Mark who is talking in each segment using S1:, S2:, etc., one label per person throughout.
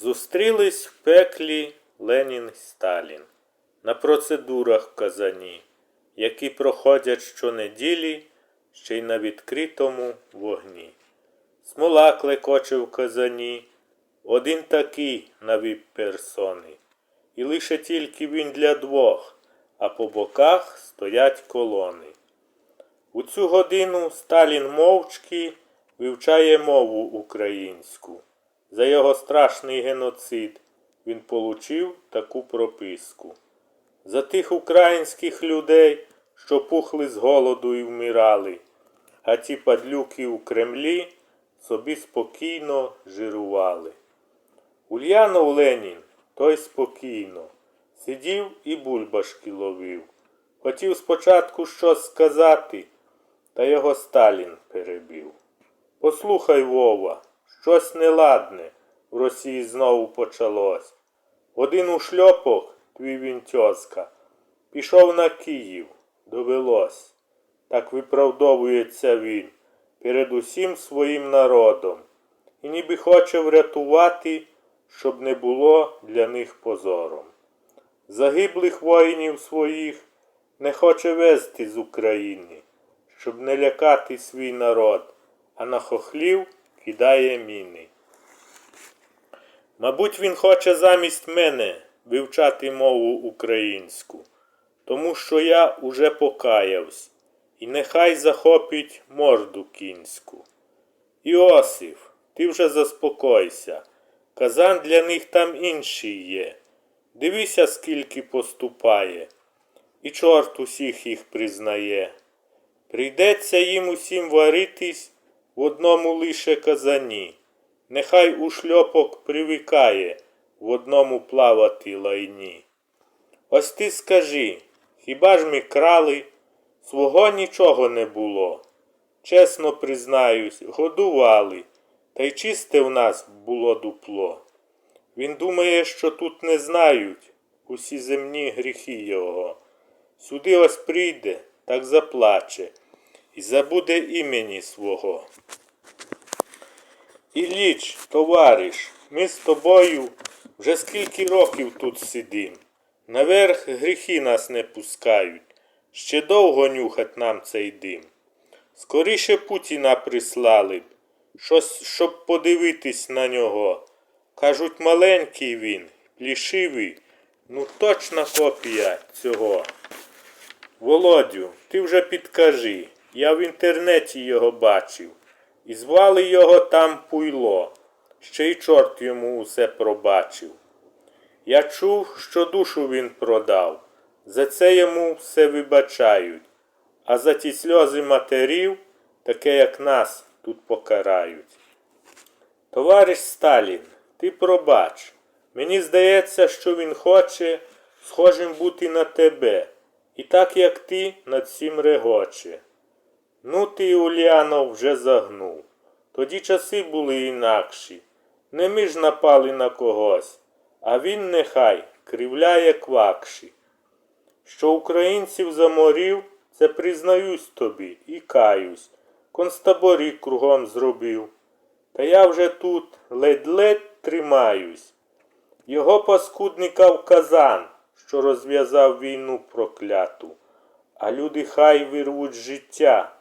S1: Зустрілись в пеклі Ленін Сталін на процедурах в Казані, які проходять щонеділі ще й на відкритому вогні. Смола клекоче в казані, один такий на віп-персони, і лише тільки він для двох, а по боках стоять колони. У цю годину Сталін мовчки вивчає мову українську. За його страшний геноцид він получив таку прописку. За тих українських людей, що пухли з голоду і вмирали, а ті падлюки у Кремлі собі спокійно жирували. Ульянов Ленін, той спокійно, сидів і бульбашки ловив. Хотів спочатку щось сказати, та його Сталін перебив. Послухай, Вова, щось неладне в Росії знову почалось. Один у шльопах, твій він тьоска, пішов на Київ, довелось. Так виправдовується він перед усім своїм народом. І ніби хоче врятувати, щоб не було для них позором. Загиблих воїнів своїх не хоче везти з України, щоб не лякати свій народ, а на хохлів кидає міни. Мабуть, він хоче замість мене вивчати мову українську, тому що я уже покаявсь, і нехай захопить морду кінську. Іосиф, ти вже заспокойся, казан для них там інший є. Дивися, скільки поступає, і чорт усіх їх признає. Прийдеться їм усім варитись в одному лише казані. Нехай у шльопок привикає в одному плавати лайні. Ось ти скажи, хіба ж ми крали? Свого нічого не було. Чесно признаюсь, годували, та й чисте в нас було дупло. Він думає, що тут не знають усі земні гріхи його. Сюди ось прийде, так заплаче, і забуде імені свого. Ілліч, товариш, ми з тобою вже скільки років тут сидим. Наверх гріхи нас не пускають. Ще довго нюхать нам цей дим. Скоріше Путіна прислали б, щось, щоб подивитись на нього. Кажуть, маленький він, плішивий, ну точна копія цього. Володю, ти вже підкажи, я в інтернеті його бачив. І звали його там Пуйло, ще й чорт йому усе пробачив. Я чув, що душу він продав, за це йому все вибачають, а за ті сльози матерів, таке як нас, тут покарають. Товариш Сталін, ти пробач, мені здається, що він хоче схожим бути на тебе, і так як ти над всім регоче. Ну ти, Улянов, вже загнув. Тоді часи були інакші. Не ми ж напали на когось, а він нехай кривляє квакші. Що українців заморів, це признаюсь тобі і каюсь. Концтаборі кругом зробив. Та я вже тут ледь-ледь тримаюсь. Його паскудника в казан, що розв'язав війну прокляту, а люди хай вирвуть життя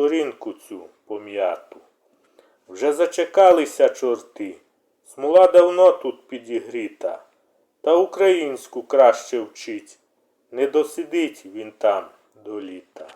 S1: сторінку цю пом'яту. Вже зачекалися чорти, смола давно тут підігріта, та українську краще вчить, не досидить він там до літа.